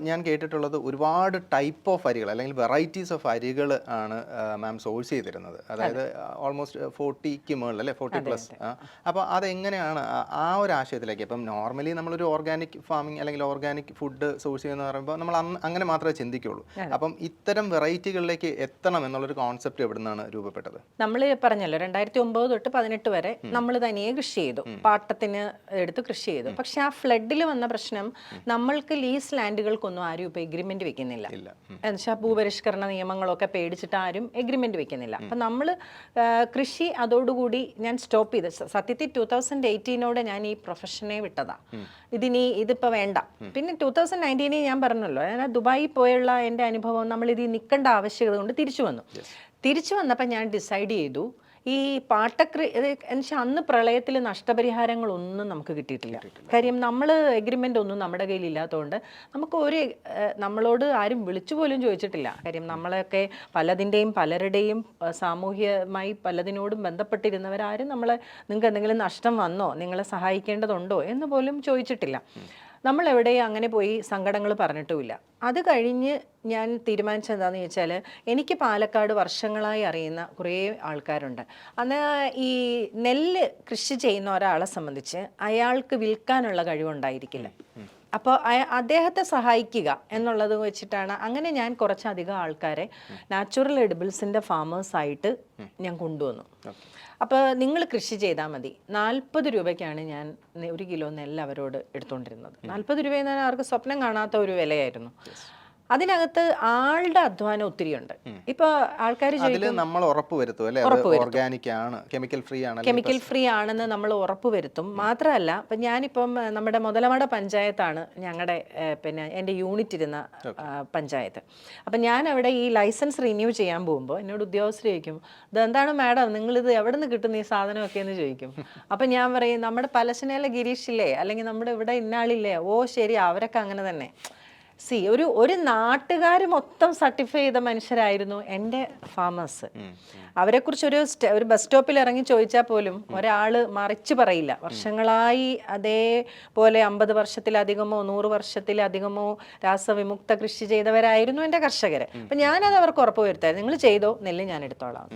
ഞാൻ കേട്ടിട്ടുള്ളത് ഒരുപാട് ടൈപ്പ് ഓഫ് അരികൾ അല്ലെങ്കിൽ വെറൈറ്റീസ് ഓഫ് അരികൾ ആണ് മാം സോഴ്സ് ചെയ്തിരുന്നത്. അതായത് ഓൾമോസ്റ്റ് ഫോർട്ടിക്ക് മുകളിൽ അല്ലേ? ഫോർട്ടി പ്ലസ് അപ്പോൾ അതെങ്ങനെയാണ് ആ- ഒരു ആശയത്തിലേക്ക്? ഇപ്പം നോർമലി നമ്മളൊരു ഓർഗാനിക് ഫാമിംഗ് അല്ലെങ്കിൽ ഓർഗാനിക് ഫുഡ് സോഴ്സ് ചെയ്യുന്ന പറയുമ്പോൾ നമ്മൾ അങ്ങനെ മാത്രമേ ചിന്തിക്കുള്ളൂ. അപ്പം ഇത്തരം വെറൈറ്റികളിലേക്ക് എത്തണം എന്നുള്ളൊരു കോൺസെപ്റ്റ് എവിടെ നിന്നാണ് രൂപപ്പെട്ടത്? നമ്മൾ പറഞ്ഞല്ലോ രണ്ടായിരത്തി ഒമ്പത് തൊട്ട് പതിനെട്ട് വരെ നമ്മൾ തനിയെ കൃഷി ചെയ്തു. പാട്ടത്തിന് എടുത്ത് കൃഷി ചെയ്തു. പക്ഷെ ആ ഫ്ലഡിൽ വന്ന പ്രശ്നം നമ്മൾക്ക് ലീസ് ലാൻഡുകൾക്കൊന്നും ആരും ഇപ്പോൾ എഗ്രിമെന്റ് വെക്കുന്നില്ല. എന്നുവെച്ചാൽ ഭൂപരിഷ്കരണ നിയമങ്ങളൊക്കെ പേടിച്ചിട്ട് ആരും എഗ്രിമെന്റ് വെക്കുന്നില്ല. അപ്പം നമ്മൾ കൃഷി അതോടുകൂടി ഞാൻ സ്റ്റോപ്പ് ചെയ്ത്. സത്യത്തിൽ ടൂ തൗസൻഡ് എയ്റ്റീനോടെ ഞാൻ ഈ പ്രൊഫഷനെ വിട്ടതാ. ഇതിനി ഇതിപ്പോ വേണ്ട. പിന്നെ ടൂ തൗസൻഡ് നയന്റീനിൽ ഞാൻ പറഞ്ഞല്ലോ ഞാൻ ദുബായി പോയുള്ള എന്റെ അനുഭവം നമ്മൾ ഇത് നിൽക്കേണ്ട ആവശ്യകത കൊണ്ട് തിരിച്ചു വന്നു. തിരിച്ചു വന്നപ്പോൾ ഞാൻ ഡിസൈഡ് ചെയ്തു ഈ പാട്ടക്രി എന്നുവെച്ചാൽ അന്ന് പ്രളയത്തിൽ നഷ്ടപരിഹാരങ്ങളൊന്നും നമുക്ക് കിട്ടിയിട്ടില്ല. കാര്യം നമ്മൾ എഗ്രിമെന്റ് ഒന്നും നമ്മുടെ കയ്യിൽ ഇല്ലാത്തതുകൊണ്ട് നമുക്ക് ഒരു നമ്മളോട് ആരും വിളിച്ചു പോലും ചോദിച്ചിട്ടില്ല. കാര്യം നമ്മളെയൊക്കെ പലതിന്റെയും പലരുടെയും സാമൂഹ്യമായി പലതിനോടും ബന്ധപ്പെട്ടിരുന്നവരാരും നമ്മളെ നിങ്ങൾക്ക് എന്തെങ്കിലും നഷ്ടം വന്നോ നിങ്ങളെ സഹായിക്കേണ്ടതുണ്ടോ എന്ന് പോലും ചോദിച്ചിട്ടില്ല. നമ്മൾ എവിടെയും അങ്ങനെ പോയി സങ്കടങ്ങൾ പറഞ്ഞിട്ടുമില്ല. അത് കഴിഞ്ഞ് ഞാൻ തീരുമാനിച്ചത് എന്താണെന്ന് ചോദിച്ചാൽ എനിക്ക് പാലക്കാട് വർഷങ്ങളായി അറിയുന്ന കുറേ ആൾക്കാരുണ്ട്. അന്ന് ഈ നെല്ല് കൃഷി ചെയ്യുന്ന ഒരാളെ സംബന്ധിച്ച് അയാൾക്ക് വിൽക്കാനുള്ള കഴിവുണ്ടായിരിക്കില്ല. അപ്പോൾ അദ്ദേഹത്തെ സഹായിക്കുക എന്നുള്ളത് വെച്ചിട്ടാണ് അങ്ങനെ ഞാൻ കുറച്ചധികം ആൾക്കാരെ നാച്ചുറൽ എഡിബിൾസിന്റെ ഫാമേഴ്സായിട്ട് ഞാൻ കൊണ്ടുവന്നു. അപ്പോൾ നിങ്ങൾ കൃഷി ചെയ്താൽ മതി. നാൽപ്പത് രൂപയ്ക്കാണ് ഞാൻ ഒരു കിലോ നെല്ല് അവരോട് എടുത്തുകൊണ്ടിരുന്നത് നാൽപ്പത് രൂപ എന്ന് പറഞ്ഞാൽ അവർക്ക് സ്വപ്നം കാണാത്ത ഒരു വിലയായിരുന്നു. അതിനകത്ത് ആളുടെ അധ്വാനം ഒത്തിരി ഉണ്ട്. ഇപ്പൊ ആൾക്കാർ നമ്മൾ ഉറപ്പ് വരുത്തും അല്ലേ? ഓർഗാനിക് ആണ് കെമിക്കൽ ഫ്രീ ആണ് കെമിക്കൽ ഫ്രീ ആണെന്ന് നമ്മൾ ഉറപ്പ് വരുത്തും. മാത്രമല്ല ഇപ്പൊ ഞാനിപ്പം നമ്മുടെ മുതലമട പഞ്ചായത്താണ് ഞങ്ങളുടെ പിന്നെ എന്റെ യൂണിറ്റ് ഇരുന്ന പഞ്ചായത്ത്. അപ്പം ഞാൻ അവിടെ ഈ ലൈസൻസ് റിന്യൂ ചെയ്യാൻ പോകുമ്പോൾ എന്നോട് ഉദ്യോഗസ്ഥർ ചോദിക്കും ഇതെന്താണ് മാഡം? നിങ്ങളിത് എവിടെ നിന്ന് കിട്ടുന്ന ഈ സാധനമൊക്കെ എന്ന് ചോദിക്കും. അപ്പം ഞാൻ പറയും നമ്മുടെ പലശനയിലെ ഗിരീഷില്ലേ? അല്ലെങ്കിൽ നമ്മുടെ ഇവിടെ ഇന്നാളില്ലേ? ഓ ശരി അവരൊക്കെ അങ്ങനെ തന്നെ. സി ഒരു ഒരു നാട്ടുകാർ മൊത്തം സർട്ടിഫൈ ചെയ്ത മനുഷ്യരായിരുന്നു എന്റെ ഫാമേഴ്സ്. അവരെക്കുറിച്ച് ഒരു ഒരു ബസ് സ്റ്റോപ്പിൽ ഇറങ്ങി ചോദിച്ചാൽ പോലും ഒരാൾ മറിച്ച് പറയില്ല. വർഷങ്ങളായി അതേപോലെ അമ്പത് വർഷത്തിലധികമോ നൂറ് വർഷത്തിലധികമോ രാസവിമുക്ത കൃഷി ചെയ്തവരായിരുന്നു എന്റെ കർഷകർ അപ്പം ഞാനത് അവർക്ക് ഉറപ്പ് വരുത്തായിരുന്നു നിങ്ങൾ ചെയ്തോ നെല്ല് ഞാൻ എടുത്തോളാം.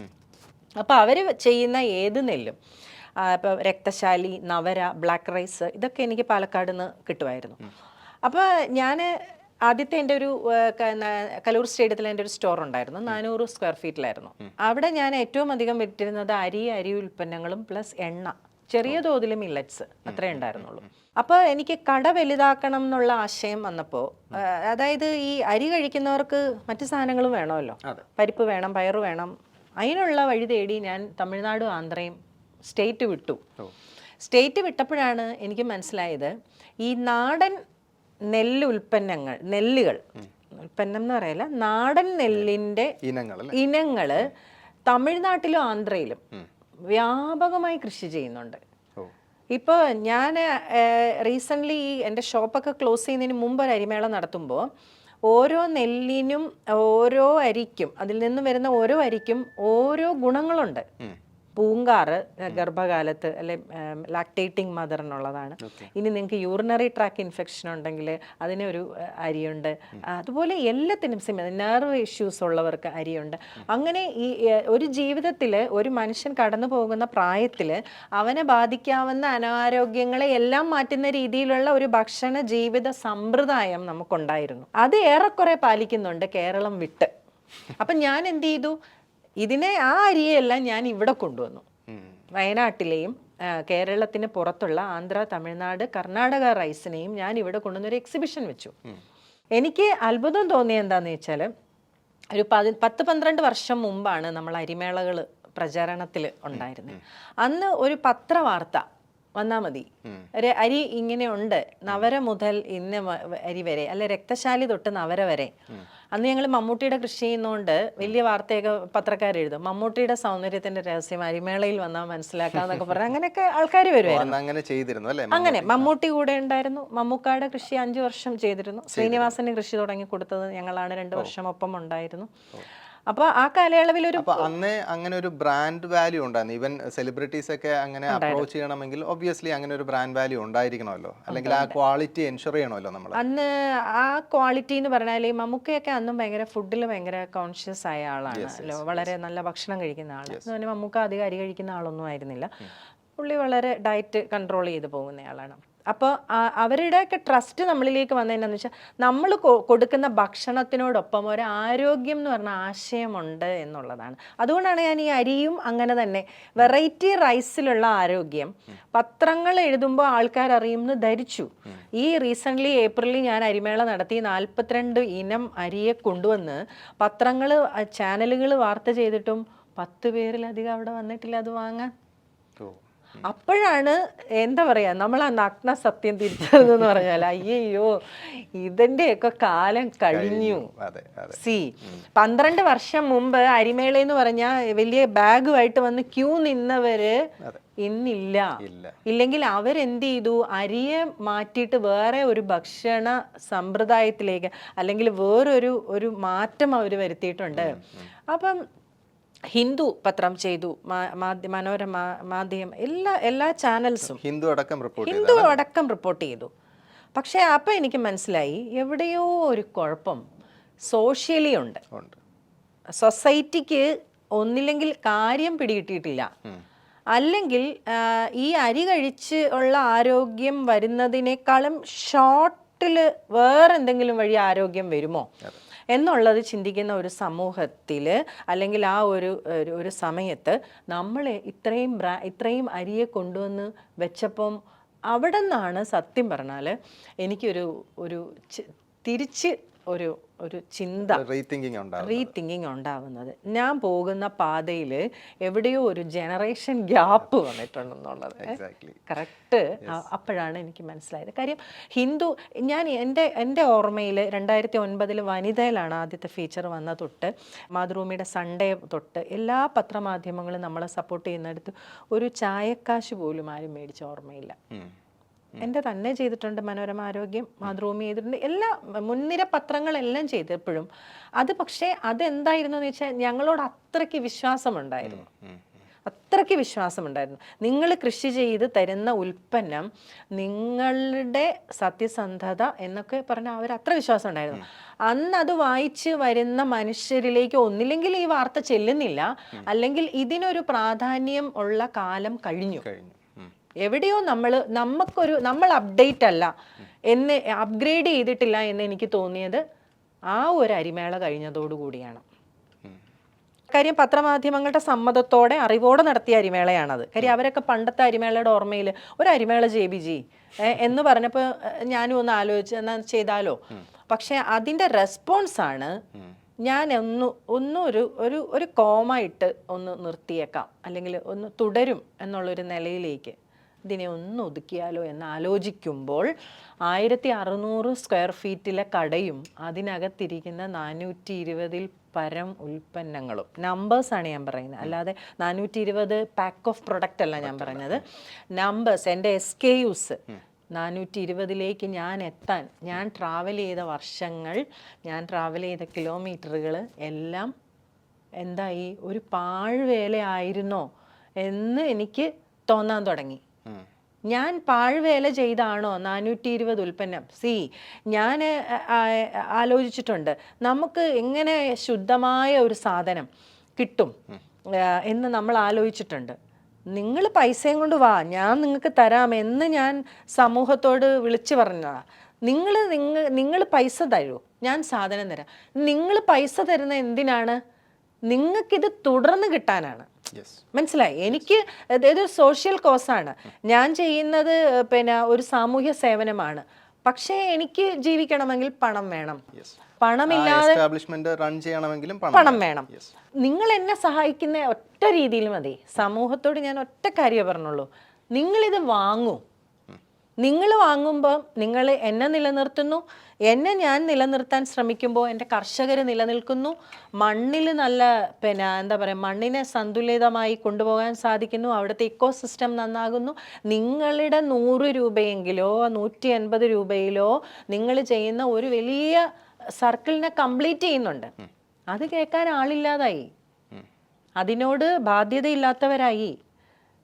അപ്പോൾ അവർ ചെയ്യുന്ന ഏത് നെല്ലും ഇപ്പം രക്തശാലി നവര ബ്ലാക്ക് റൈസ് ഇതൊക്കെ എനിക്ക് പാലക്കാട് നിന്ന് കിട്ടുമായിരുന്നു. അപ്പോൾ ഞാൻ ആദ്യത്തെ എന്റെ ഒരു കലൂർ സ്റ്റേഡിയത്തിൽ എന്റെ ഒരു സ്റ്റോർ ഉണ്ടായിരുന്നു. നാനൂറ് സ്ക്വയർ ഫീറ്റിലായിരുന്നു അവിടെ ഞാൻ ഏറ്റവും അധികം വിറ്റിരുന്നത് അരി അരി ഉൽപ്പന്നങ്ങളും പ്ലസ് എണ്ണ. ചെറിയ തോതിൽ മില്ലറ്റ്സ് അത്രേ ഉണ്ടായിരുന്നുള്ളൂ. അപ്പോൾ എനിക്ക് കട വലുതാക്കണം എന്നുള്ള ആശയം വന്നപ്പോൾ അതായത് ഈ അരി കഴിക്കുന്നവർക്ക് മറ്റു സാധനങ്ങളും വേണമല്ലോ. പരിപ്പ് വേണം പയറ് വേണം. അതിനുള്ള വഴി തേടി ഞാൻ തമിഴ്നാടും ആന്ധ്രയും സ്റ്റേറ്റ് വിട്ടു. സ്റ്റേറ്റ് വിട്ടപ്പോഴാണ് എനിക്ക് മനസ്സിലായത് ഈ നാടൻ നെല്ല് ഉൽപ്പന്നങ്ങൾ നെല്ലുകൾ. ഉൽപ്പന്നം എന്ന് പറയല നാടൻ നെല്ലിന്റെ ഇനങ്ങൾ തമിഴ്നാട്ടിലും ആന്ധ്രയിലും വ്യാപകമായി കൃഷി ചെയ്യുന്നുണ്ട്. ഇപ്പോൾ ഞാൻ റീസെന്റ്ലി ഈ എന്റെ ഷോപ്പൊക്കെ ക്ലോസ് ചെയ്യുന്നതിന് മുമ്പ് ഒരു അരിമേള നടത്തുമ്പോൾ ഓരോ നെല്ലിനും ഓരോ അരിക്കും അതിൽ നിന്നും വരുന്ന ഓരോ അരിക്കും ഓരോ ഗുണങ്ങളുണ്ട്. പൂങ്കാറ് ഗർഭകാലത്ത് അല്ലെ ലാക്ടേറ്റിംഗ് മദറിനുള്ളതാണ് ഇനി നിങ്ങൾക്ക് യൂറിനറി ട്രാക്ക് ഇൻഫെക്ഷൻ ഉണ്ടെങ്കിൽ അതിനൊരു അരിയുണ്ട്. അതുപോലെ എല്ലാത്തിനും സിമ നെർവ് ഇഷ്യൂസ് ഉള്ളവർക്ക് അരിയുണ്ട്. അങ്ങനെ ഈ ഒരു ജീവിതത്തിൽ ഒരു മനുഷ്യൻ കടന്നു പോകുന്ന പ്രായത്തിൽ അവനെ ബാധിക്കാവുന്ന അനാരോഗ്യങ്ങളെ എല്ലാം മാറ്റുന്ന രീതിയിലുള്ള ഒരു ഭക്ഷണ ജീവിത സമ്പ്രദായം നമുക്കുണ്ടായിരുന്നു. അത് ഏറെക്കുറെ പാലിക്കുന്നുണ്ട് കേരളം വിട്ട്. അപ്പം ഞാൻ എന്ത് ചെയ്തു? ഇതിനെ ആ അരിയെല്ലാം ഞാൻ ഇവിടെ കൊണ്ടുവന്നു. വയനാട്ടിലെയും കേരളത്തിന് പുറത്തുള്ള ആന്ധ്ര തമിഴ്നാട് കർണാടക റൈസിനെയും ഞാൻ ഇവിടെ കൊണ്ടുവന്നൊരു എക്സിബിഷൻ വെച്ചു. എനിക്ക് അത്ഭുതം തോന്നിയ എന്താന്ന് വെച്ചാൽ ഒരു പതി പത്ത് പന്ത്രണ്ട് വർഷം മുമ്പാണ് നമ്മൾ അരിമേളകൾ പ്രചാരണത്തിൽ ഉണ്ടായിരുന്നത് അന്ന് ഒരു പത്രവാർത്ത വന്നാൽ മതി. ഒരു അരി ഇങ്ങനെ ഉണ്ട് നവര മുതൽ ഇന്ന് അരി വരെ അല്ലെ രക്തശാലി തൊട്ട് നവര വരെ. അന്ന് ഞങ്ങൾ മമ്മൂട്ടിയുടെ കൃഷി ചെയ്യുന്നതുകൊണ്ട് വലിയ വാർത്തയൊക്കെ പത്രക്കാർ എഴുതും. മമ്മൂട്ടിയുടെ സൗന്ദര്യത്തിന്റെ രഹസ്യം അരിമേളയിൽ വന്നാൽ മനസ്സിലാക്കാന്നൊക്കെ പറഞ്ഞു അങ്ങനെയൊക്കെ ആൾക്കാർ വരുമായിരുന്നു അങ്ങനെ ചെയ്തിരുന്നു അല്ലേ അങ്ങനെ മമ്മൂട്ടി കൂടെ ഉണ്ടായിരുന്നു. മമ്മൂക്കായുടെ കൃഷി അഞ്ചു വർഷം ചെയ്തിരുന്നു. ശ്രീനിവാസന് കൃഷി തുടങ്ങി കൊടുത്തത് ഞങ്ങളാണ്. രണ്ടു വർഷം ഒപ്പം ഉണ്ടായിരുന്നു. അപ്പോൾ ആ കാലയളവിൽ ഒരു അപ്പൊ അന്നേ അങ്ങനെ ഒരു ബ്രാൻഡ് വാല്യൂ ഉണ്ടായിരുന്നു. ഈവൻ സെലിബ്രിറ്റീസ് ഒക്കെ അങ്ങനെ അപ്രോച്ച് ചെയ്യണമെങ്കിൽ ഒബ്വിയസ്ലി അങ്ങനെ ഒരു ബ്രാൻഡ് വാല്യൂ ഉണ്ടായിരിക്കണമല്ലോ. അല്ലെങ്കിൽ ആ ക്വാളിറ്റി എൻഷുർ ചെയ്യണമല്ലോ നമ്മൾ അന്ന് ആ ക്വാളിറ്റി എന്ന് പറഞ്ഞാൽ ഈ മമ്മൂക്കയൊക്കെ അന്നും ഭയങ്കര ഫുഡിൽ ഭയങ്കര കോൺഷ്യസ് ആയ ആളാണ്. അല്ലോ വളരെ നല്ല ഭക്ഷണം കഴിക്കുന്ന ആൾ എന്ന് പറഞ്ഞാൽ മമ്മൂക്ക അധികം അരി കഴിക്കുന്ന ആളൊന്നും ആയിരുന്നില്ല. പുള്ളി വളരെ ഡയറ്റ് കൺട്രോൾ ചെയ്ത് പോകുന്ന ആളാണ്. അപ്പോൾ അവരുടെയൊക്കെ ട്രസ്റ്റ് നമ്മളിലേക്ക് വന്നതെന്നു വെച്ചാൽ നമ്മൾ കൊടുക്കുന്ന ഭക്ഷണത്തിനോടൊപ്പം ഒരു ആരോഗ്യം എന്ന് പറഞ്ഞ ആശയമുണ്ട് എന്നുള്ളതാണ്. അതുകൊണ്ടാണ് ഞാൻ ഈ അരിയും അങ്ങനെ തന്നെ വെറൈറ്റി റൈസിലുള്ള ആരോഗ്യം പത്രങ്ങൾ എഴുതുമ്പോൾ ആൾക്കാർ അറിയുമെന്ന് ധരിച്ചു. ഈ റീസെന്റ്ലി ഏപ്രിലിൽ ഞാൻ അരിമേള നടത്തി നാൽപ്പത്തിരണ്ട് ഇനം അരിയെ കൊണ്ടുവന്ന് പത്രങ്ങൾ ചാനലുകൾ വാർത്ത ചെയ്തിട്ടും പത്ത് പേരിലധികം അവിടെ വന്നിട്ടില്ല അത് വാങ്ങാൻ. അപ്പോഴാണ് എന്താ പറയാ നമ്മൾ ആ നഗ്ന സത്യം തിരിച്ചതെന്ന് പറഞ്ഞാൽ അയ്യോ ഇതിന്റെയൊക്കെ കാലം കഴിഞ്ഞു സി പന്ത്രണ്ട് വർഷം മുമ്പ് അരിമേള എന്ന് പറഞ്ഞാൽ വലിയ ബാഗുമായിട്ട് വന്ന് ക്യൂ നിന്നവര് ഇന്നില്ല. ഇല്ല. ഇല്ലെങ്കിൽ അവരെന്ത് ചെയ്തു അരിയെ മാറ്റിയിട്ട് വേറെ ഒരു ഭക്ഷണ സമ്പ്രദായത്തിലേക്ക് അല്ലെങ്കിൽ വേറൊരു ഒരു മാറ്റം അവർ വരുത്തിയിട്ടുണ്ട്. അപ്പം ഹിന്ദു പത്രം ചെയ്തു മനോരമ മാധ്യമം എല്ലാ എല്ലാ ചാനൽസും. ഹിന്ദു അടക്കം റിപ്പോർട്ട് ചെയ്തു ഹിന്ദു അടക്കം റിപ്പോർട്ട് ചെയ്തു. പക്ഷേ അപ്പം എനിക്ക് മനസ്സിലായി എവിടെയോ ഒരു കുഴപ്പം സോഷ്യലി ഉണ്ട്. ഉണ്ട്. സൊസൈറ്റിക്ക് ഒന്നില്ലെങ്കിൽ കാര്യം പിടികിട്ടിയിട്ടില്ല. അല്ലെങ്കിൽ ഈ അരി കഴിച്ച് ഉള്ള ആരോഗ്യം വരുന്നതിനേക്കാളും ഷോർട്ടിൽ വേറെന്തെങ്കിലും വഴി ആരോഗ്യം വരുമോ? എന്നുള്ളത് ചിന്തിക്കുന്ന ഒരു സമൂഹത്തിൽ അല്ലെങ്കിൽ ആ ഒരു ഒരു- സമയത്ത് നമ്മൾ ഇത്രയും ഇത്രയും അരിയെ കൊണ്ടുവന്ന് വെച്ചപ്പം അവിടെ നിന്നാണ് സത്യം പറഞ്ഞാൽ എനിക്കൊരു ഒരു തിരിച്ച് ഒരു ഒരു ചിന്ത റീതിങ്കിങ് ഉണ്ടാവും റീതിങ്കിങ് ഉണ്ടാവുന്നത്. ഞാൻ പോകുന്ന പാതയിൽ എവിടെയോ ഒരു ജനറേഷൻ ഗ്യാപ്പ് വന്നിട്ടുണ്ടെന്നുള്ളത്. കറക്റ്റ് അപ്പോഴാണ് എനിക്ക് മനസ്സിലായത്. കാര്യം ഹിന്ദു ഞാൻ എന്റെ എന്റെ ഓർമ്മയിൽ രണ്ടായിരത്തി ഒൻപതിൽ വനിതയിലാണ് ആദ്യത്തെ ഫീച്ചർ വന്ന തൊട്ട്. മാതൃഭൂമിയുടെ സൺഡേ തൊട്ട് എല്ലാ പത്രമാധ്യമങ്ങളും നമ്മളെ സപ്പോർട്ട് ചെയ്യുന്നിടത്ത് ഒരു ചായക്കാശ് പോലും ആരും മേടിച്ച ഓർമ്മയില്ല. എന്റെ തന്നെ ചെയ്തിട്ടുണ്ട് മനോരമ ആരോഗ്യം മാതൃഭൂമി ചെയ്തിട്ടുണ്ട് എല്ലാ മുൻനിര പത്രങ്ങളെല്ലാം ചെയ്തപ്പോഴും. അത് പക്ഷേ അതെന്തായിരുന്നു എന്ന് വെച്ചാൽ ഞങ്ങളോട് അത്രയ്ക്ക് വിശ്വാസമുണ്ടായിരുന്നു. അത്രയ്ക്ക് വിശ്വാസമുണ്ടായിരുന്നു. നിങ്ങൾ കൃഷി ചെയ്ത് തരുന്ന ഉൽപ്പന്നം നിങ്ങളുടെ സത്യസന്ധത എന്നൊക്കെ പറഞ്ഞ അവർ അത്ര വിശ്വാസം ഉണ്ടായിരുന്നു അന്ന് അത് വായിച്ച് വരുന്ന മനുഷ്യരിലേക്ക് ഒന്നില്ലെങ്കിൽ ഈ വാർത്ത ചെല്ലുന്നില്ല. അല്ലെങ്കിൽ ഇതിനൊരു പ്രാധാന്യം ഉള്ള കാലം കഴിഞ്ഞു. കഴിഞ്ഞു. എവിടെയോ നമ്മൾ നമുക്കൊരു നമ്മൾ അപ്ഡേറ്റ് അല്ല എന്ന് അപ്ഗ്രേഡ് ചെയ്തിട്ടില്ല എന്ന് എനിക്ക് തോന്നിയത് ആ ഒരു അരിമേള കഴിഞ്ഞതോടു കൂടിയാണ്. കാര്യം പത്രമാധ്യമങ്ങളുടെ സമ്മതത്തോടെ അറിവോടെ നടത്തിയ അരിമേളയാണത്. കാര്യം അവരൊക്കെ പണ്ടത്തെ അരിമേളയുടെ ഓർമ്മയിൽ ഒരു അരിമേള ജെ ബി ജി എന്ന് പറഞ്ഞപ്പോൾ ഞാനും ഒന്ന് ആലോചിച്ച് എന്നാ ചെയ്താലോ? പക്ഷെ അതിന്റെ റെസ്പോൺസാണ് ഞാൻ ഒന്ന് ഒന്നും ഒരു ഒരു ഒരു കോമ ഇട്ട് ഒന്ന് നിർത്തിയേക്കാം. അല്ലെങ്കിൽ ഒന്ന് തുടരും എന്നുള്ളൊരു നിലയിലേക്ക്. ഇതിനെ ഒന്ന് ഒതുക്കിയാലോ എന്ന് ആലോചിക്കുമ്പോൾ ആയിരത്തി അറുന്നൂറ് സ്ക്വയർ ഫീറ്റിലെ കടയും അതിനകത്തിരിക്കുന്ന നാനൂറ്റി ഇരുപതിൽ പരം ഉൽപ്പന്നങ്ങളും. നമ്പേഴ്സാണ് ഞാൻ പറയുന്നത്. അല്ലാതെ നാനൂറ്റി ഇരുപത് പാക്ക് ഓഫ് പ്രൊഡക്റ്റ് അല്ല ഞാൻ പറഞ്ഞത് നമ്പേഴ്സ് എന്റെ എസ് കെ യുസ് നാനൂറ്റി ഇരുപതിലേക്ക് ഞാൻ എത്താൻ ഞാൻ ട്രാവൽ ചെയ്ത വർഷങ്ങൾ ഞാൻ ട്രാവൽ ചെയ്ത കിലോമീറ്ററുകൾ എല്ലാം എന്തായി? ഒരു പാഴ്വേലയായിരുന്നോ എന്ന് എനിക്ക് തോന്നാൻ തുടങ്ങി. ഞാൻ പാഴ്വേല ചെയ്താണോ നാനൂറ്റി ഇരുപത് ഉൽപ്പന്നം? സി ഞാൻ ആലോചിച്ചിട്ടുണ്ട്. നമുക്ക് എങ്ങനെ ശുദ്ധമായ ഒരു സാധനം കിട്ടും? എന്ന് നമ്മൾ ആലോചിച്ചിട്ടുണ്ട്. നിങ്ങൾ പൈസയും കൊണ്ട് വാ ഞാൻ നിങ്ങൾക്ക് തരാം എന്ന് ഞാൻ സമൂഹത്തോട് വിളിച്ചു പറഞ്ഞതാ. നിങ്ങൾ നിങ്ങൾ നിങ്ങൾ പൈസ തരൂ ഞാൻ സാധനം തരാം. നിങ്ങൾ പൈസ തരുന്ന എന്തിനാണ്? നിങ്ങൾക്കിത് തുടർന്ന് കിട്ടാനാണ്. മനസ്സിലായി? എനിക്ക് ഇതൊരു സോഷ്യൽ കോസാണ് ഞാൻ ചെയ്യുന്നത് പിന്നെ ഒരു സാമൂഹ്യ സേവനമാണ്. പക്ഷേ എനിക്ക് ജീവിക്കണമെങ്കിൽ പണം വേണം. പണമില്ലാതെ റൺ ചെയ്യണമെങ്കിലും പണം പണം വേണം. നിങ്ങൾ എന്നെ സഹായിക്കുന്ന ഒറ്റ രീതിയിൽ മതി. സമൂഹത്തോട് ഞാൻ ഒറ്റ കാര്യമേ പറഞ്ഞുള്ളൂ. നിങ്ങളിത് വാങ്ങൂ. നിങ്ങൾ വാങ്ങുമ്പോൾ നിങ്ങൾ എന്നെ നിലനിർത്തുന്നു. എന്നെ ഞാൻ നിലനിർത്താൻ ശ്രമിക്കുമ്പോൾ എന്റെ കർഷകർ നിലനിൽക്കുന്നു. മണ്ണിൽ നല്ല പിന്നെ എന്താ പറയുക മണ്ണിനെ സന്തുലിതമായി കൊണ്ടുപോകാൻ സാധിക്കുന്നു. അവിടുത്തെ ഇക്കോ സിസ്റ്റം നന്നാകുന്നു. നിങ്ങളുടെ നൂറ് രൂപയെങ്കിലോ നൂറ്റി എൺപത് രൂപയിലോ നിങ്ങൾ ചെയ്യുന്ന ഒരു വലിയ സർക്കിളിനെ കംപ്ലീറ്റ് ചെയ്യുന്നുണ്ട്. അത് കേൾക്കാൻ ആളില്ലാതായി. അതിനോട് ബാധ്യതയില്ലാത്തവരായി.